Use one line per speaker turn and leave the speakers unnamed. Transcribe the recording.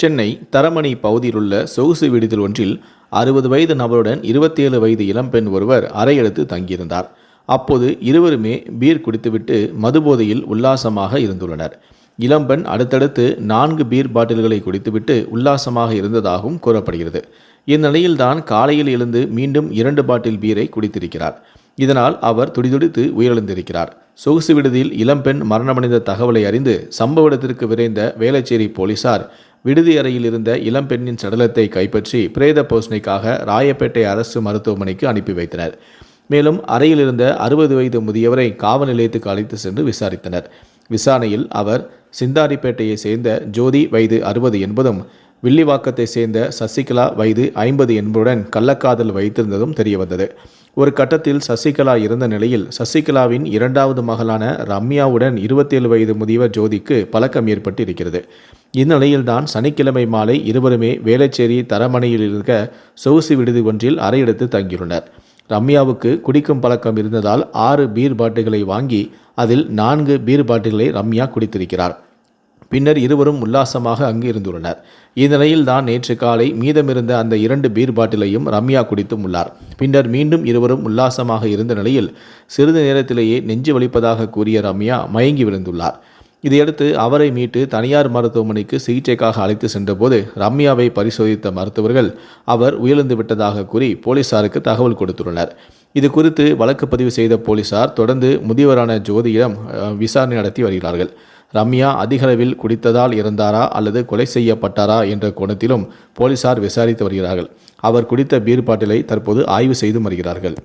சென்னை தரமணி பகுதியிலுள்ள சொகுசு விடுதில் ஒன்றில் அறுபது வயது நபருடன் இருபத்தேழு வயது இளம்பெண் ஒருவர் அறையெடுத்து தங்கியிருந்தார். அப்போது இருவருமே பீர் குடித்துவிட்டு மதுபோதையில் உல்லாசமாக இருந்துள்ளனர். இளம்பெண் அடுத்தடுத்து நான்கு பீர் பாட்டில்களை குடித்துவிட்டு உல்லாசமாக இருந்ததாகவும் கூறப்படுகிறது. இந்நிலையில்தான் காலையில் எழுந்து மீண்டும் இரண்டு பாட்டில் பீரை குடித்திருக்கிறார். இதனால் அவர் துடிதுடித்து உயிரிழந்திருக்கிறார். சொகுசு விடுதியில் இளம்பெண் மரணமடைந்த தகவலை அறிந்து சம்பவ இடத்திற்கு விரைந்த வேளச்சேரி போலீசார் விடுதி அறையில் இருந்த இளம்பெண்ணின் சடலத்தை கைப்பற்றி பிரேத போஷணைக்காக ராயப்பேட்டை அரசு மருத்துவமனைக்கு அனுப்பி வைத்தனர். மேலும் அறையில் இருந்த அறுபது வயது முதியவரை காவல் நிலையத்துக்கு அழைத்து சென்று விசாரித்தனர். விசாரணையில் அவர் சிந்தாரிப்பேட்டையை சேர்ந்த ஜோதி வயது அறுபது என்பதும் வில்லிவாக்கத்தை சேர்ந்த சசிகலா வயது ஐம்பது என்பதுடன் கள்ளக்காதல் வைத்திருந்ததும் தெரியவந்தது. ஒரு கட்டத்தில் சசிகலா இருந்த நிலையில் சசிகலாவின் இரண்டாவது மகளான ரம்யாவுடன் இருபத்தேழு வயது முதியவர் ஜோதிக்கு பழக்கம் ஏற்பட்டு இருக்கிறது இந்நிலையில்தான் சனிக்கிழமை மாலை இருவருமே வேளச்சேரி தரமணையில் இருக்க சொகுசு விடுதி ஒன்றில் அறையெடுத்து தங்கியுள்ளனர். ரம்யாவுக்கு குடிக்கும் பழக்கம் இருந்ததால் ஆறு பீர் பாட்டுகளை வாங்கி அதில் நான்கு பீர் பாட்டுகளை ரம்யா குடித்திருக்கிறார். பின்னர் இருவரும் உல்லாசமாக அங்கு இருந்துள்ளனர். இந்நிலையில் தான் நேற்று காலை மீதமிருந்த அந்த இரண்டு பீர் பாட்டிலையும் ரம்யா குடித்தும் உள்ளார். பின்னர் மீண்டும் இருவரும் உல்லாசமாக இருந்த நிலையில் சிறிது நேரத்திலேயே நெஞ்சு வலிப்பதாக கூறிய ரம்யா மயங்கி விழுந்துள்ளார். இதையடுத்து அவரை மீட்டு தனியார் மருத்துவமனைக்கு சிகிச்சைக்காக அழைத்து சென்றபோது ரம்யாவை பரிசோதித்த மருத்துவர்கள் அவர் உயிரிழந்து விட்டதாக கூறி போலீசாருக்கு தகவல் கொடுத்துள்ளனர். இது குறித்து வழக்கு பதிவு செய்த போலீசார் தொடர்ந்து முதியவரான ஜோதியிடம் விசாரணை நடத்தி வருகிறார்கள். ரம்யா அதிகளவில் குடித்ததால் இறந்தாரா அல்லது கொலை செய்யப்பட்டாரா என்ற கோணத்திலும் போலீசார் விசாரித்து வருகிறார்கள். அவர் குடித்த பீர் பாட்டிலை தற்போது ஆய்வு செய்து வருகிறார்கள்.